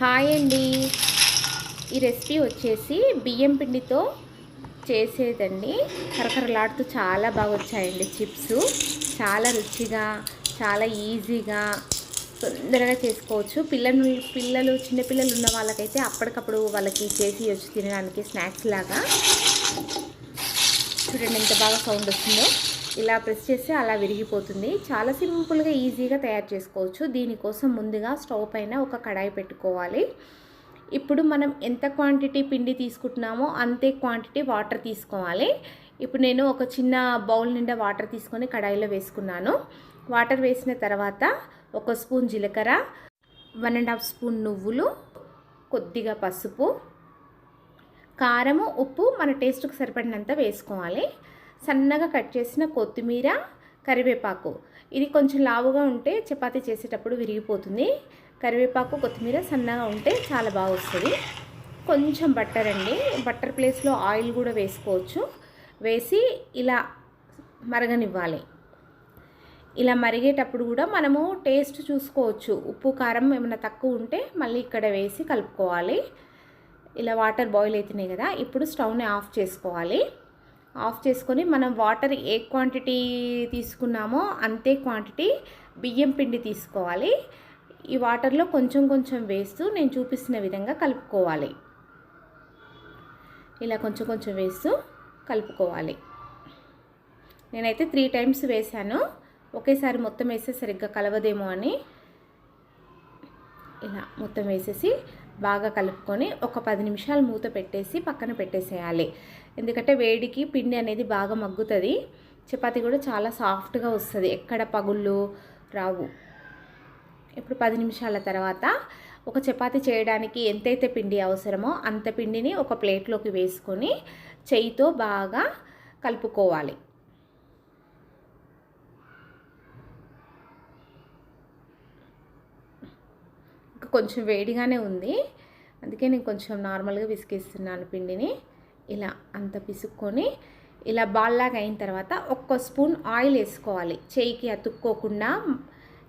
Hi అండి. ఈ recipe వచ్చేసి బియ్యం పిండితో చేసేదండి. కరకరలాడుతూ చాలా బాగా వచ్చాయండి చిప్స్. చాలా రుచిగా చాలా ఈజీగా తొందరగా చేసుకోవచ్చు. పిల్లలు పిల్లలు చిన్నపిల్లలు ఉన్న వాళ్ళకైతే అప్పటికప్పుడు వాళ్ళకి చేసి వచ్చి తినడానికి స్నాక్స్ లాగా. చూడండి ఎంత బాగా సౌండ్ వస్తుందో. ఇలా ప్రెస్ చేస్తే అలా విరిగిపోతుంది. చాలా సింపుల్గా ఈజీగా తయారు చేసుకోవచ్చు. దీనికోసం ముందుగా స్టవ్ పైన ఒక కడాయి పెట్టుకోవాలి. ఇప్పుడు మనం ఎంత క్వాంటిటీ పిండి తీసుకుంటున్నామో అంతే క్వాంటిటీ వాటర్ తీసుకోవాలి. ఇప్పుడు నేను ఒక చిన్న బౌల్ నిండా వాటర్ తీసుకొని కడాయిలో వేసుకున్నాను. వాటర్ వేసిన తర్వాత ఒక స్పూన్ జీలకర్ర వన్ అండ్ హాఫ్ స్పూన్ నువ్వులు కొద్దిగా పసుపు కారము ఉప్పు మన టేస్ట్కి సరిపడినంత వేసుకోవాలి. సన్నగా కట్ చేసిన కొత్తిమీర కరివేపాకు. ఇది కొంచెం లావుగా ఉంటే చపాతీ చేసేటప్పుడు విరిగిపోతుంది. కరివేపాకు కొత్తిమీర సన్నగా ఉంటే చాలా బాగా వస్తుంది కొంచెం బట్టర్ అండి. బట్టర్ ప్లేస్లో ఆయిల్ కూడా వేసుకోవచ్చు. వేసి ఇలా మరగనివ్వాలి. ఇలా మరిగేటప్పుడు కూడా మనము టేస్ట్ చూసుకోవచ్చు. ఉప్పు కారం ఏమైనా తక్కువ ఉంటే మళ్ళీ ఇక్కడ వేసి కలుపుకోవాలి. ఇలా వాటర్ బాయిల్ అవుతున్నాయి కదా ఇప్పుడు స్టవ్ని ఆఫ్ చేసుకోవాలి. ఆఫ్ చేసుకొని మనం వాటర్ ఏ క్వాంటిటీ తీసుకున్నామో అంతే క్వాంటిటీ బియ్యం పిండి తీసుకోవాలి. ఈ వాటర్లో కొంచెం కొంచెం వేస్తూ నేను చూపిస్తున్న విధంగా కలుపుకోవాలి. ఇలా కొంచెం కొంచెం వేస్తూ కలుపుకోవాలి. నేనైతే త్రీ టైమ్స్ వేశాను. ఒకేసారి మొత్తం వేస్తే సరిగ్గా కలవదేమో అని. ఇలా మొత్తం వేసేసి బాగా కలుపుకొని ఒక పది నిమిషాలు మూత పెట్టేసి పక్కన పెట్టేసేయాలి. ఎందుకంటే వేడికి పిండి అనేది బాగా మగ్గుతుంది. చపాతీ కూడా చాలా సాఫ్ట్గా వస్తుంది. ఎక్కడ పగుళ్ళు రావు. ఇప్పుడు పది నిమిషాల తర్వాత ఒక చపాతీ చేయడానికి ఎంతైతే పిండి అవసరమో అంత పిండిని ఒక ప్లేట్లోకి వేసుకొని చేయితో బాగా కలుపుకోవాలి. కొంచెం వేడిగానే ఉంది. అందుకే నేను కొంచెం నార్మల్గా విసిగిస్తున్నాను పిండిని. ఇలా అంత పిసుక్కొని ఇలా బాల్లాగా అయిన తర్వాత ఒక్క స్పూన్ ఆయిల్ వేసుకోవాలి. చేయికి అతుక్కోకుండా.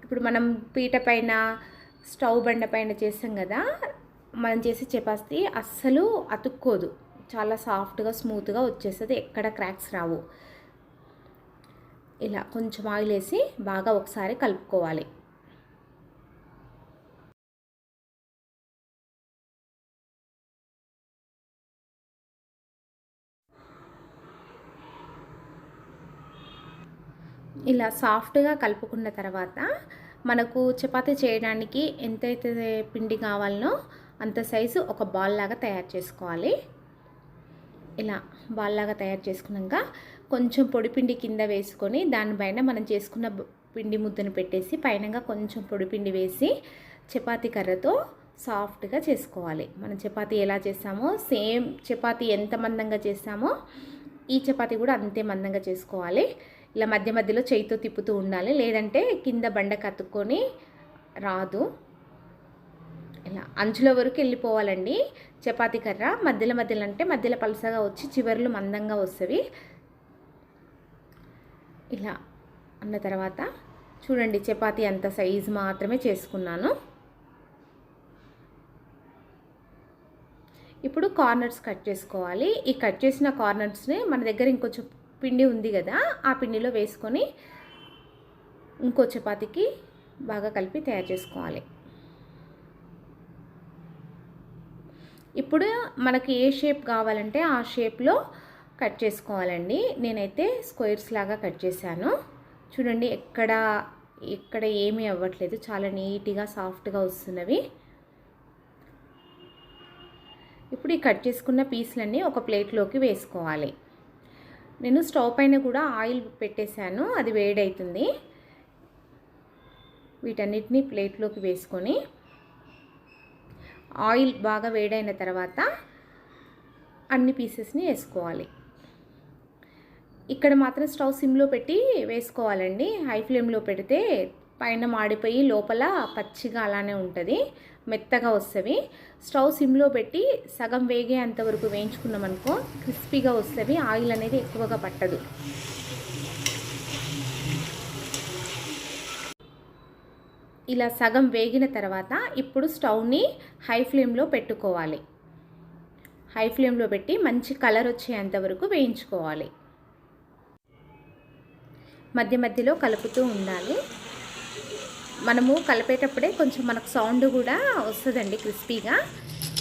ఇప్పుడు మనం పీట పైన స్టవ్ బండ పైన చేస్తాం కదా మనం చేసే చపాతి అస్సలు అతుక్కోదు. చాలా సాఫ్ట్గా స్మూత్గా వచ్చేస్తుంది. ఎక్కడ క్రాక్స్ రావు. ఇలా కొంచెం ఆయిల్ వేసి బాగా ఒకసారి కలుపుకోవాలి. ఇలా సాఫ్ట్గా కలుపుకున్న తర్వాత మనకు చపాతీ చేయడానికి ఎంతైతే పిండి కావాలనో అంత సైజు ఒక బాల్ లాగా తయారు చేసుకోవాలి. ఇలా బాల్ లాగా తయారు చేసుకున్నాక కొంచెం పొడిపిండి కింద వేసుకొని దానిపైన మనం చేసుకున్న పిండి ముద్దను పెట్టేసి పైనగా కొంచెం పొడిపిండి వేసి చపాతీ కర్రతో సాఫ్ట్గా చేసుకోవాలి. మనం చపాతీ ఎలా చేస్తామో సేమ్ చపాతీ ఎంత మందంగా చేస్తామో ఈ చపాతీ కూడా అంతే మందంగా చేసుకోవాలి. ఇలా మధ్య మధ్యలో చేయితో తిప్పుతూ ఉండాలి. లేదంటే కింద బండ కత్తుక్కొని రాదు. ఇలా అంచుల వరకు వెళ్ళిపోవాలండి. చపాతీ కర్ర మధ్యలో మధ్యలో అంటే మధ్యలో పలసగా వచ్చి చివర్లు మందంగా వస్తుంది ఇలా అన్న తర్వాత చూడండి చపాతీ అంత సైజు మాత్రమే చేసుకున్నాను. ఇప్పుడు కార్నర్స్ కట్ చేసుకోవాలి. ఈ కట్ చేసిన కార్నర్స్ని మన దగ్గర ఇంకొంచెం పిండి ఉంది కదా ఆ పిండిలో వేసుకొని ఇంకో చపాతీకి బాగా కలిపి తయారు చేసుకోవాలి. ఇప్పుడు మనకి ఏ షేప్ కావాలంటే ఆ షేప్లో కట్ చేసుకోవాలండి. నేనైతే స్క్వేర్స్ లాగా కట్ చేశాను. చూడండి ఎక్కడ ఎక్కడ ఏమీ అవ్వట్లేదు. చాలా నీట్గా సాఫ్ట్గా వస్తున్నవి. ఇప్పుడు ఈ కట్ చేసుకున్న పీస్లన్నీ ఒక ప్లేట్లోకి వేసుకోవాలి. నేను స్టవ్ పైన కూడా ఆయిల్ పెట్టేశాను అది వేడవుతుంది వీటన్నిటిని ప్లేట్లోకి వేసుకొని ఆయిల్ బాగా వేడైన తర్వాత అన్ని పీసెస్ని వేసుకోవాలి. ఇక్కడ మాత్రం స్టవ్ సిమ్లో పెట్టి వేసుకోవాలండి. హై ఫ్లేమ్లో పెడితే పైన మాడిపోయి లోపల పచ్చిగా అలానే ఉంటుంది. మెత్తగా వస్తుంది స్టవ్ సిమ్లో పెట్టి సగం వేగే అంతవరకు వేయించుకున్నాం అనుకో క్రిస్పీగా వస్తుంది ఆయిల్ అనేది ఎక్కువగా పట్టదు. ఇలా సగం వేగిన తర్వాత ఇప్పుడు స్టవ్ని హై ఫ్లేమ్లో పెట్టుకోవాలి. హై ఫ్లేమ్లో పెట్టి మంచి కలర్ వచ్చేంత వరకు వేయించుకోవాలి. మధ్య మధ్యలో కలుపుతూ ఉండాలి. మనము కలిపేటప్పుడే కొంచెం మనకు సౌండ్ కూడా వస్తుందండి క్రిస్పీగా.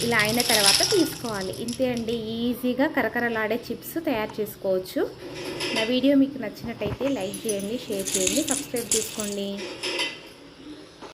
ఇలా అయిన తర్వాత తీసుకోవాలి. ఇంతే అండి. ఈజీగా కరకరలాడే చిప్స్ తయారు చేసుకోవచ్చు. నా వీడియో మీకు నచ్చినట్టయితే లైక్ చేయండి షేర్ చేయండి సబ్స్క్రైబ్ చేసుకోండి.